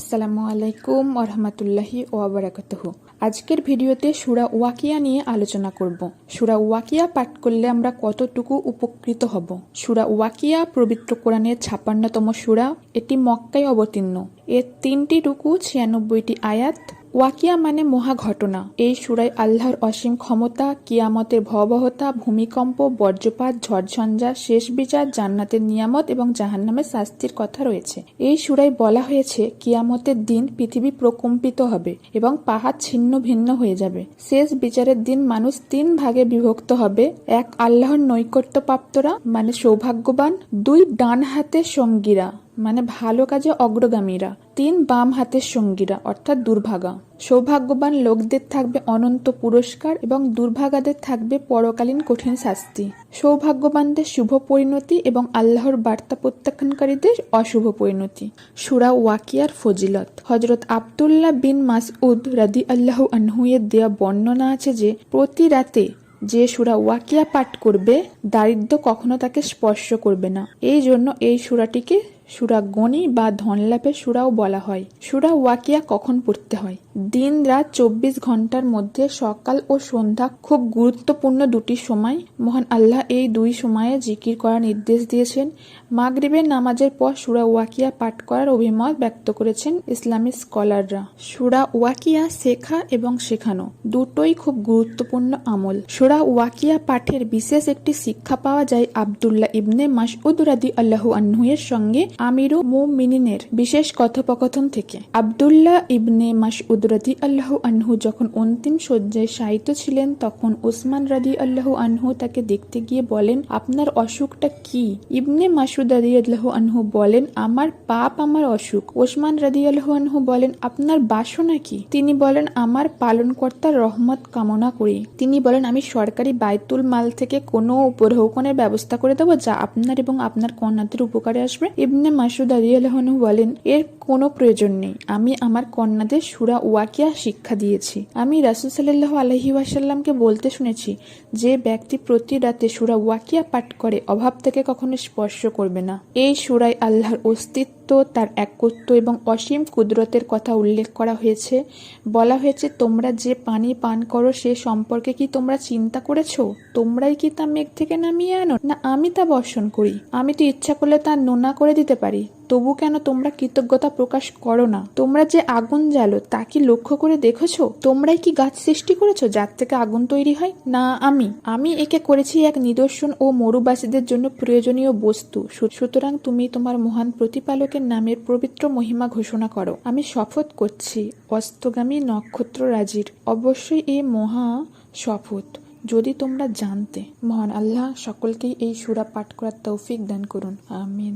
আসসালামু আলাইকুম ওরহামতুল্লাহি ওয়াবারাকাতুহু। আজকের ভিডিওতে সুরা ওয়াকিয়া নিয়ে আলোচনা করব। সুরা ওয়াকিয়া পাঠ করলে আমরা কতটুকু উপকৃত হব? সুরা ওয়াকিয়া পবিত্র কোরআনের ছাপান্নতম সুরা, এটি মক্কায় অবতীর্ণ। এর তিনটি টুকু ছিয়ানব্বইটি আয়াত ওয়াকিয়া মানে মহা ঘটনা। এই সুরায় আল্লাহর অসীম ক্ষমতা, কিয়ামতের ভয়াবহতা, ভূমিকম্প, বজ্রপাত, ঝড়ঝঞ্ঝা, শেষ বিচার, জান্নাতের নিয়ামত এবং জাহান্নামের শাস্তির কথা রয়েছে। এই সুরায় বলা হয়েছে, কিয়ামতের দিন পৃথিবী প্রকম্পিত হবে এবং পাহাড় ছিন্ন ভিন্ন হয়ে যাবে। শেষ বিচারের দিন মানুষ তিন ভাগে বিভক্ত হবে। এক, আল্লাহর নৈকট্যপ্রাপ্তরা মানে সৌভাগ্যবান। দুই ডান হাতের সঙ্গীরা। মানে ভালো কাজে অগ্রগামীরা। তিন বাম হাতের সঙ্গীরা, অর্থাৎ দুর্ভাগা। সৌভাগ্যবান লোকদের থাকবে অনন্ত পুরস্কার এবং দুর্ভাগাদের থাকবে পরকালীন কঠিন শাস্তি। সৌভাগ্যবানদের শুভ পরিণতি এবং আল্লাহর বার্তা প্রত্যাখ্যানকারীদের অশুভ পরিণতি। সুরা ওয়াকিয়ার ফজিলত। হজরত আবদুল্লাহ বিন মাসউদ রাদি আল্লাহ আনহুয়ের দেওয়া বর্ণনা আছে যে, প্রতি রাতে যে সুরা ওয়াকিয়া পাঠ করবে দারিদ্র কখনো তাকে স্পর্শ করবে না। এই জন্য এই সুরাটিকে সুরা গণি বা ধনলাভের সুরাও বলা হয়। সুরা ওয়াকিয়া কখন পড়তে হয়? দিন রাত চব্বিশ ঘণ্টার মধ্যে সকাল ও সন্ধ্যা খুব গুরুত্বপূর্ণ দুটি সময়। মহান আল্লাহ এই দুই সময়ে জিকির করার নির্দেশ দিয়েছেন। মাগরিবের নামাজের পর সুরা ওয়াকিয়া পাঠ করার অভিমত ব্যক্ত করেছেন ইসলামী স্কলাররা। সুরা ওয়াকিয়া শেখা এবং শেখানো দুটোই খুব গুরুত্বপূর্ণ আমল। সুরা ওয়াকিয়া পাঠের বিশেষ একটি শিক্ষা পাওয়া যায় আবদুল্লাহ ইবনে মাসউদ রাদি আল্লাহু আনহুয়ের সঙ্গে। আমিরু মুমিনিনের বিশেষ কথোপকথন থেকে। আবদুল্লাহ ইবনে মাসউদ রাদি আল্লাহু আনহু যখন অন্তিম শয্যায় শায়িত ছিলেন, তখন ওসমান রাদি আল্লাহু আনহু তাকে দেখতে গিয়ে বলেন, আপনার অসুখটা কি? ইবনে মাসুদ রাদি আল্লাহু আনহু বলেন, আমার পাপ আমার অসুখ। ওসমান রাদি আল্লাহু আনহু বলেন, আপনার বাসনা কি? তিনি বলেন, আমার পালনকর্তার রহমত কামনা করি। তিনি বলেন, আমি সরকারি বায়তুল মাল থেকে কোনো উপঢৌকনের ব্যবস্থা করে দেবো যা আপনার এবং আপনার কন্যাদের উপকারে আসবে? ইবনে মাসুদ আলী আলহানু বলেন, এর কোনো প্রয়োজন নেই। আমি আমার কন্যাদের সুরা ওয়াকিয়া শিক্ষা দিয়েছি। আমি রাসুল সাল্লাহ আলহি ওয়াসাল্লামকে বলতে শুনেছি, যে ব্যক্তি প্রতি রাতে সুরা ওয়াকিয়া পাঠ করে, অভাব থেকে কখনো স্পর্শ করবে না। এই সুরায় আল্লাহর অস্তিত্ব তার একত্ব এবং অসীম কুদরতের কথা উল্লেখ করা হয়েছে। বলা হয়েছে, তোমরা যে পানি পান করো, সে সম্পর্কে কি তোমরা চিন্তা করেছ? তোমরাই কি তা মেঘ থেকে নামিয়ে আনো? না, আমি তা বর্ষণ করি। আমি তো ইচ্ছা করলে তা নোনা করে দিতে পারি। তবু কেন তোমরা কৃতজ্ঞতা প্রকাশ করো না? তোমরা যে আগুন জ্বালো, তা কি লক্ষ্য করে দেখেছ? তোমরাই কি গাছ সৃষ্টি করেছ, যার থেকে আগুন তৈরি হয়? না, আমি। আমি একে করেছি এক নিদর্শন ও মরুবাসীদের জন্য প্রয়োজনীয় বস্তু। সুতরাং তুমি তোমার মহান প্রতিপালকের নামের পবিত্র মহিমা ঘোষণা করো। আমি শপথ করছি, অস্তগামী নক্ষত্র রাজির। অবশ্যই এই মহা শপথ, যদি তোমরা জানতে। মহান আল্লাহ সকলকেই এই সুরা পাঠ করার তৌফিক দান করুন। আমিন।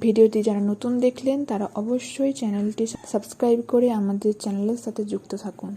ভিডিওটি যারা নতুন দেখলেন তারা অবশ্যই চ্যানেলটি সাবস্ক্রাইব করে আমাদের চ্যানেলের সাথে যুক্ত থাকুন।